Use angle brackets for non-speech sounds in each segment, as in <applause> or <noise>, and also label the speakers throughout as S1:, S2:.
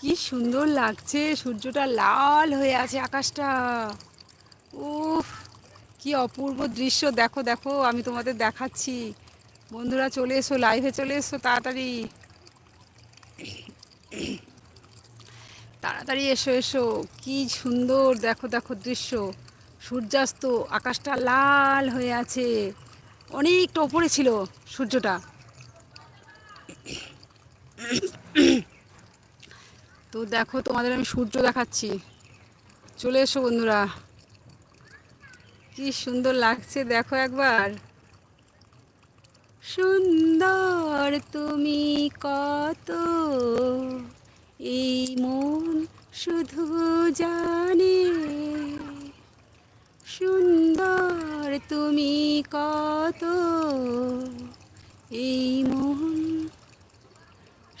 S1: কি সুন্দর লাগছে, সূর্যটা লাল হয়ে আছে আকাশটা। উফ, কি অপূর্ব দৃশ্য। দেখো দেখো, আমি তোমাদের দেখাচ্ছি। বন্ধুরা, চলে এসো লাইভে চলে এসো তাড়াতাড়ি। তাড়াতাড়ি এসো এসো। কি সুন্দর, দেখো দেখো দৃশ্য। সূর্যাস্ত, আকাশটা লাল হয়ে আছে। অনেকটা ওপরে ছিল সূর্যটা। তো দেখো, তোমাদের আমি সূর্য দেখাচ্ছি। চলে এসো বন্ধুরা। কি সুন্দর লাগছে, দেখো একবার। সুন্দর তুমি কত, এই মন শুধু জানে। সুন্দর তুমি কত, এই মন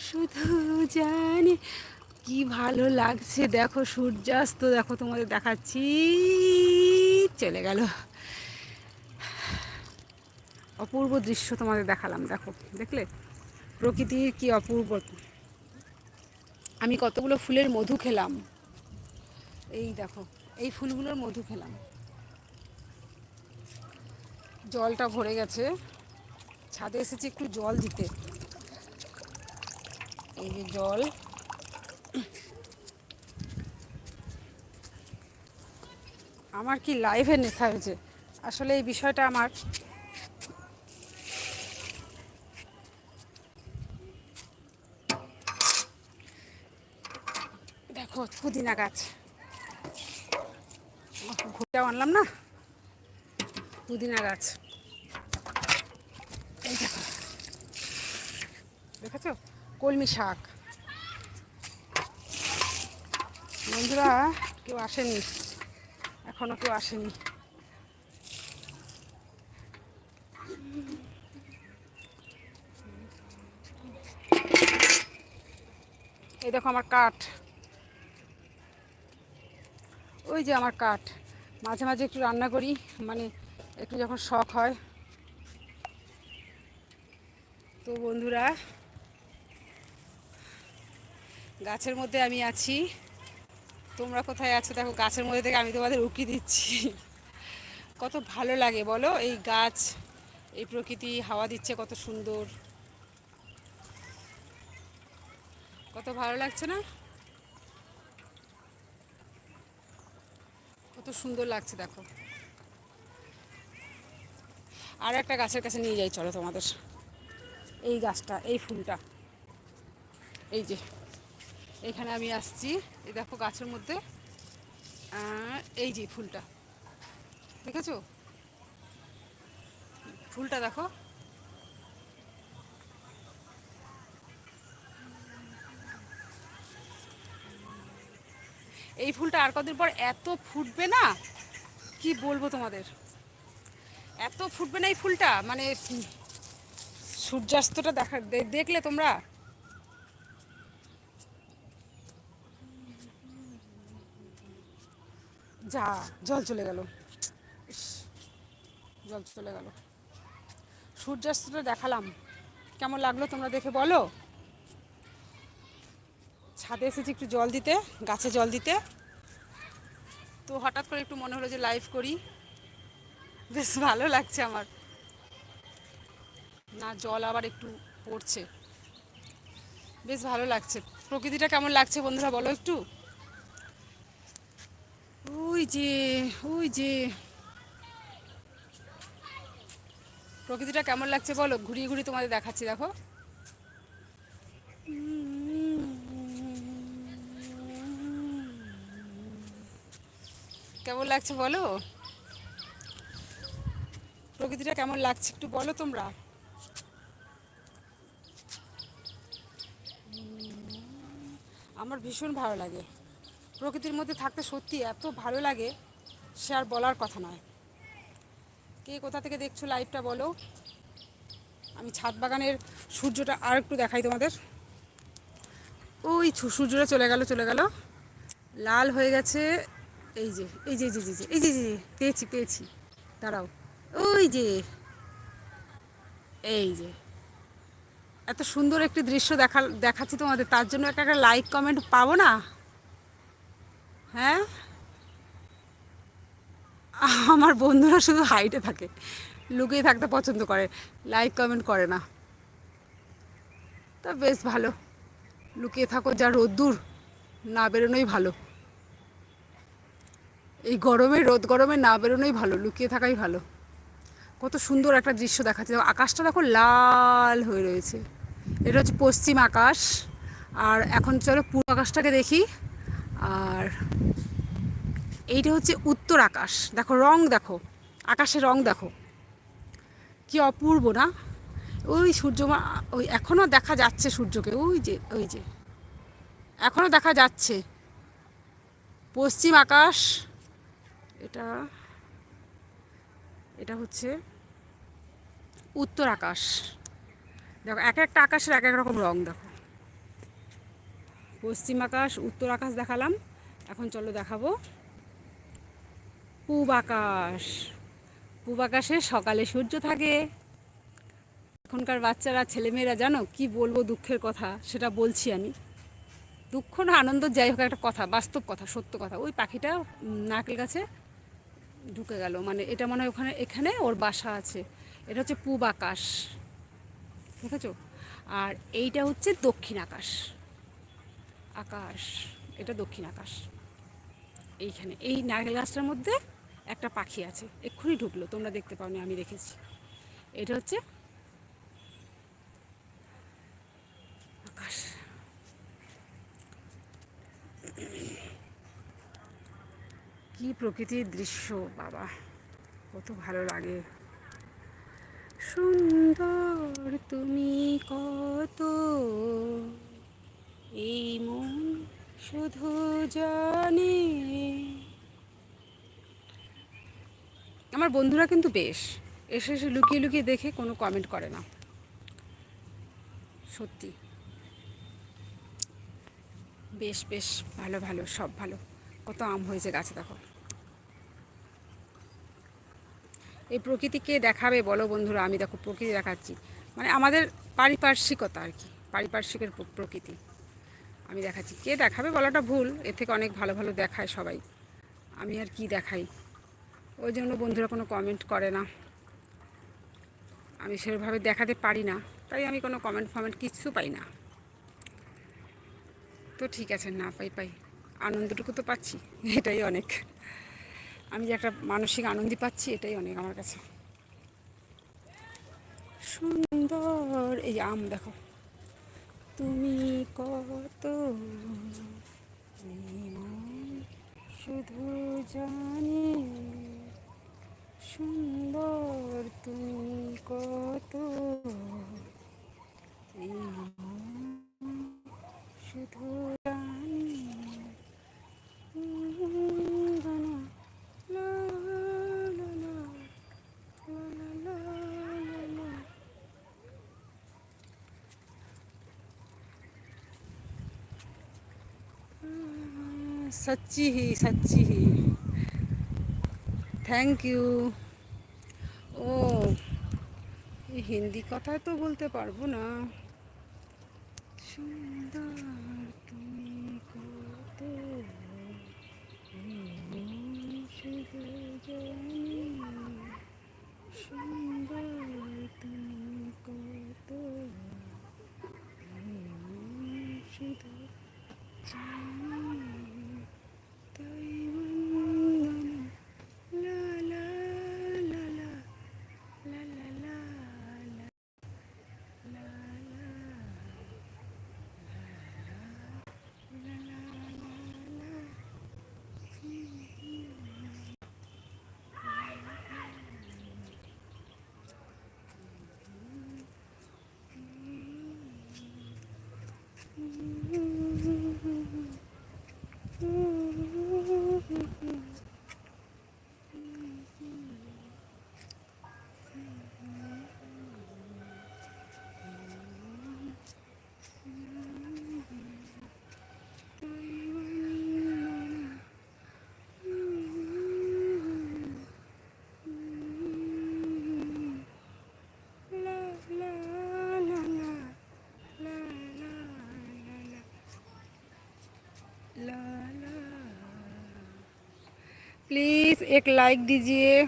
S1: শুধু জানে। কি ভালো লাগছে। দেখো সূর্যাস্ত, দেখো তোমাদের দেখাচ্ছি। চলে গেল। অপূর্ব দৃশ্য তোমাদের দেখালাম, দেখো, দেখলে? প্রকৃতির কি অপূর্ব। আমি কতগুলো ফুলের মধু খেলাম। এই দেখো, এই ফুলগুলোর মধু খেলাম। জলটা ভরে গেছে। ছাদে এসেছি একটু জল দিতে। এই যে জল। আমার কি লাইভে নেশা হয়েছে? আসলে এই বিষয়টা আমার দেখো, পুদিনা গাছ। ঘুরটাও আনলাম না? পুদিনা গাছ। দেখেছ? কলমি শাক। বন্ধুরা, কেউ আসেনি। এখনও কেউ আসেনি। এই দেখো আমার কাঠ। ওই যে আমার কাঠ। মাঝে মাঝে একটু রান্না করি মানে একটু যখন শখ হয়। তো বন্ধুরা, গাছের মধ্যে আমি আছি। তোমরা কোথায় আছো? দেখো, গাছের মধ্যে থেকে আমি তোমাদের উকি দিচ্ছি। কত ভালো লাগে, বলো? এই গাছ, এই প্রকৃতি, হাওয়া দিচ্ছে কত সুন্দর। কত ভালো লাগছে না? কত সুন্দর লাগছে, দেখো। আর একটা গাছের কাছে নিয়ে যাই, চলো তোমাদের। এই গাছটা, এই ফুলটা। এই যে। এখানে আমি আসছি। এই দেখো গাছের মধ্যে। এই যে ফুলটা। দেখেছ? ফুলটা দেখো। এই ফুলটা আর কদিন পর এত ফুটবে না? কি বলব তোমাদের? এত ফুটবে না এই ফুলটা? মানে সূর্যাস্তটা দেখা দেখলে তোমরা? যা, জল চলে গেল। জল চলে গেল। সূর্যাস্তটা দেখালাম। কেমন লাগল তোমরা দেখে বলো? ছাদে এসেছি একটু জল দিতে, গাছে জল দিতে। তো হঠাৎ করে একটু মনে হলো যে লাইভ করি। বেশ ভালো লাগছে আমার। না, জল আবার একটু পড়ছে। বেশ ভালো লাগছে। প্রকৃতিটা কেমন লাগছে বন্ধুরা বলো একটু? ওই যে ওই যে। প্রকৃতিটা কেমন লাগছে বলো? ঘুরিয়ে ঘুরিয়ে তোমাদের দেখাচ্ছি, দেখো। কেমন লাগছে বলো? প্রকৃতিটা কেমন লাগছে একটু বলো তোমরা। আমার ভীষণ ভালো লাগে। প্রকৃতির মধ্যে থাকতে সত্যি এত ভালো লাগে, সে আর বলার কথা নয়। কে কোথা থেকে দেখছ লাইভটা বলো? আমি ছাদ বাগানের সূর্যটা আর একটু দেখাই তোমাদের। ওই সূর্যটা চলে গেল চলে গেল। লাল হয়ে গেছে। এই যে এই যে এই যে এই যে যে পেয়েছি পেয়েছি। দাঁড়াও। ওই যে, এই যে। এত সুন্দর একটি দৃশ্য দেখা, দেখাচ্ছি তোমাদের। তার জন্য একটা একটা লাইক কমেন্ট পাবো না? হ্যাঁ? আমার বন্ধুরা শুধু হাইটে থাকে লুকিয়ে থাকতে পছন্দ করে লাইক কমেন্ট করে না। তা বেশ ভালো লুকিয়ে থাকো যা রোদ্দুর না বেরোনোই ভালো। এই গরমে রোদ গরমে না বেরোনোই ভালো লুকিয়ে থাকাই ভালো। কত সুন্দর একটা দৃশ্য দেখাচ্ছে। দেখো, আকাশটা দেখো লাল হয়ে রয়েছে। এটা হচ্ছে পশ্চিম আকাশ আর এখন চলো পূর্ব আকাশটাকে দেখি। আর এইটা হচ্ছে উত্তর আকাশ। দেখো, রং দেখো, আকাশের রং দেখো। কি অপূর্ব না? ওই সূর্য ওই এখনও দেখা যাচ্ছে সূর্যকে, ওই যে ওই যে। এখনও দেখা যাচ্ছে। পশ্চিম আকাশ, এটা এটা হচ্ছে উত্তর আকাশ। দেখো, এক একটা আকাশের এক এক রকম রং, দেখো। পশ্চিম আকাশ উত্তর আকাশ দেখালাম। এখন চলো দেখাবো। পূব আকাশ। পূব আকাশে সকালে সূর্য থাকে। এখনকার বাচ্চারা ছেলেমেয়েরা জানো কি বলব দুঃখের কথা সেটা বলছি আমি। দুঃখ না আনন্দ যাই হোক একটা কথা বাস্তব কথা সত্য কথা। ওই পাখিটা উম, কাছে ঢুকে গেল। মানে এটা মনে হয় ওখানে এখানে ওর বাসা আছে। এটা হচ্ছে পূব আকাশ। ঠিক আছে আর এইটা হচ্ছে দক্ষিণ আকাশ। আকাশ, এটা দক্ষিণ আকাশ। এইখানে, এই নারকেল গাছটার মধ্যে একটা পাখি আছে, এক্ষুনি ঢুকলো, তোমরা দেখতে পাওনি, আমি দেখেছি। এটা হচ্ছে আকাশ। কি প্রকৃতির দৃশ্য, বাবা, কত ভালো লাগে। সুন্দর তুমি কত এই মন শুধু জানে। আমার বন্ধুরা কিন্তু বেশ, এসে এসে লুকিয়ে লুকিয়ে দেখে কোনো কমেন্ট করে না। সত্যি। বেশ বেশ, ভালো ভালো, সব ভালো। কত আম হয়েছে গাছে, দেখো। এই প্রকৃতিকে দেখাবে বলো বন্ধুরা, আমি দেখো প্রকৃতি দেখাচ্ছি। মানে আমাদের পারিপার্শ্বিকতা আর কি, পারিপার্শ্বিকের প্রকৃতি আমি দেখাচ্ছি। কে দেখাবে বলাটা ভুল, এর থেকে অনেক ভালো ভালো দেখায় সবাই। আমি আর কি দেখাই? ওই জন্য বন্ধুরা কোনো কমেন্ট করে না। আমি সেভাবে দেখাতে পারি না, তাই আমি কোনো কমেন্ট ফমেন্ট কিচ্ছু পাই না। তো ঠিক আছে, না পাই পাই। আনন্দটুকু তো পাচ্ছি, এটাই অনেক। আমি যে একটা মানসিক আনন্দই পাচ্ছি, এটাই অনেক আমার কাছে। সুন্দর, এই আম দেখো। তুমি কত শুধু জানি সুন্দর তুমি কত এই মন শুধু জানি লা লা লা, লা লা লা লা লা। सच्ची ही सच्ची ही থ্যাংক ইউ ও এই হিন্দি কথায় তো বলতে পারবো না সুন্দর তুমি কত এই শুধু জানি সুন্দর তুমি কত এই শুধু জানি Mm-hmm. प्लीज़ एक लाइक दीजिए।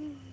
S1: Mm-hmm. <laughs>